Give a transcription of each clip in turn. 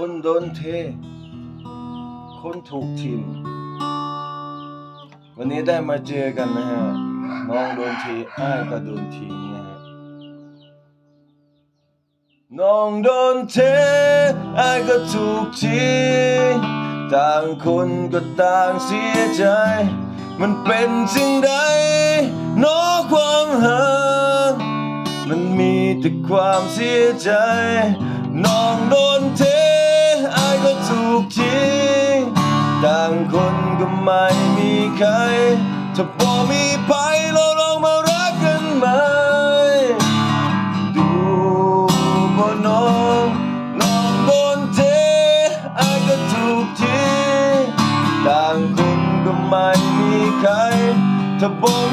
คนโดนเท คนถูกทิม วันนี้ได้มาเจอกันนะฮะ น้องโดนทีอ้ายก็โดนทีมนะฮะ น้องโดนเทอ้ายก็ถูกทิ้งต่างคนก็ต่างเสียใจ มันเป็นสิ่งใดเนอความหักมันมีแต่ความเสียใจ น้องโดนเท ถูกทิ้งต่างคนก็ไม่มีใคร ถ้าบอกมีภัยเราลองมารักกันไหม ดูบ่น้องน้องโดนเทอาก็ถูกทิ้งต่างคนก็ไม่มีใคร ถ้าบอ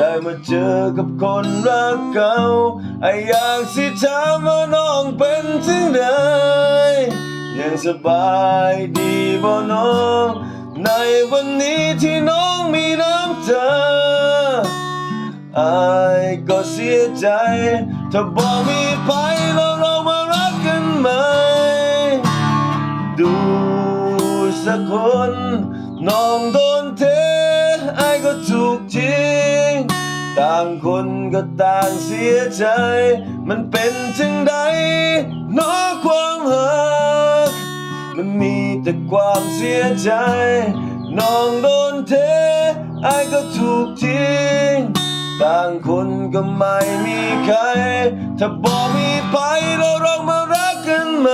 ได้มาเจอกับคนรักเก่าไออยากสิถามว่าน้องเป็นถึงใดยังสบายดีบ่น้อง ในวันนี้ที่น้องมีน้ำตาอายก็เสียใจ ถ้าบอกมีภัยแล้วเรามารักกันไหม ดูสักคน น้องโดนเทไอ้ายก็ถูกทิ้างคนก็ต่างเสียใจ มันเป็นจึงใดนอความหัก มันมีแต่ความเสียใจ น้องโดนเทไอ้ก็ถูกทิ้งต่างคนก็ไม่มีใคร ถ้าบอกมีภัยเราลองมารักกันไหม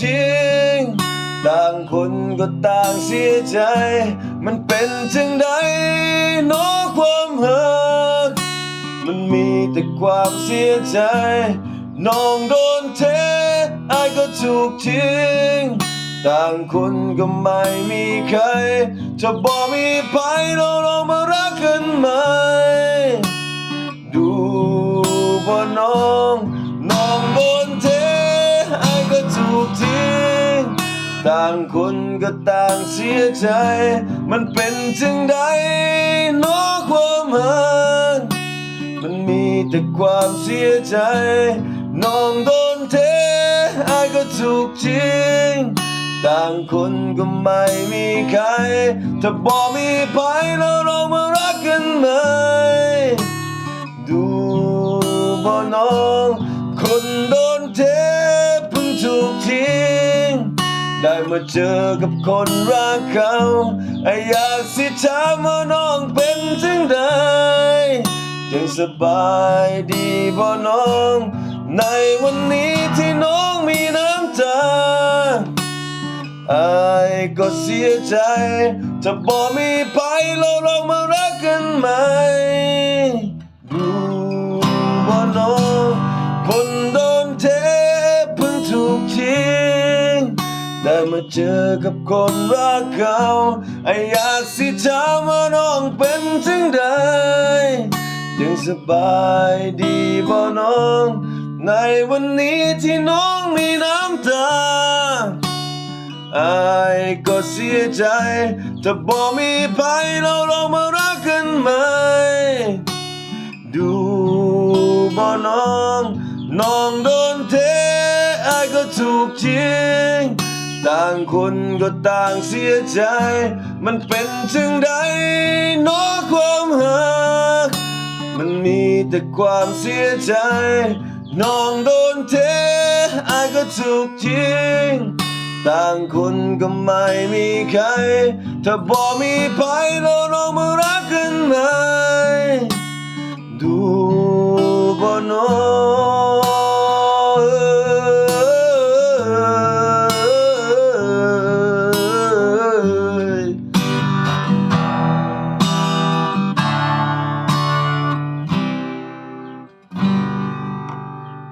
ทิ้ง ต่างคนก็ต่างเสียใจ มันเป็นจังใดนอความหัก มันมีแต่ความเสียใจน้องโดนเทไอ้ก็ถูกทิ้ง ต่างคนก็ไม่มีใคร จะบอกมีภัยเราลอง ต่างคนก็ต่างเสียใจ มันเป็นจังใดนอความหักมันมีแต่ความเสียใจ น้องโดนเทไอ้ายก็ถูกทิ้งต่างคนก็ไม่มีใคร ถ้าบอกมีภัยแล้วเรามารักกันไหม ดูบ่น้อ ได้มาเจอกับคนรักเขาไออยากสิถามว่าน้องเป็นจังใดยังสบายดีบ่น้อง ในวันนี้ที่น้องมีน้ำตาอก็เสียใจ จะบอกมีภัยเราลองมารักกันไหม มาเจอกับคนรักเขาไออยากสิถามว่าน้องเป็นจังใดยังสบายดีบ่น้อง ในวันนี้ที่น้องมีน้ำตาอายก็เสียใจถ้าบอกมีภัยเราลองมารักกันไหม ดูบ่น้อง น้องโดนเทอายก็ถูกทิ้ง ต่างคนก็ต่างเสียใจ มันเป็นจึงใดนอความหัก มันมีแต่ความเสียใจ น้องโดนเทอายก็ถูกทิ้งต่างคนก็ไม่มีใคร ถ้าบอกมีภัยเราลองมารักกันไหม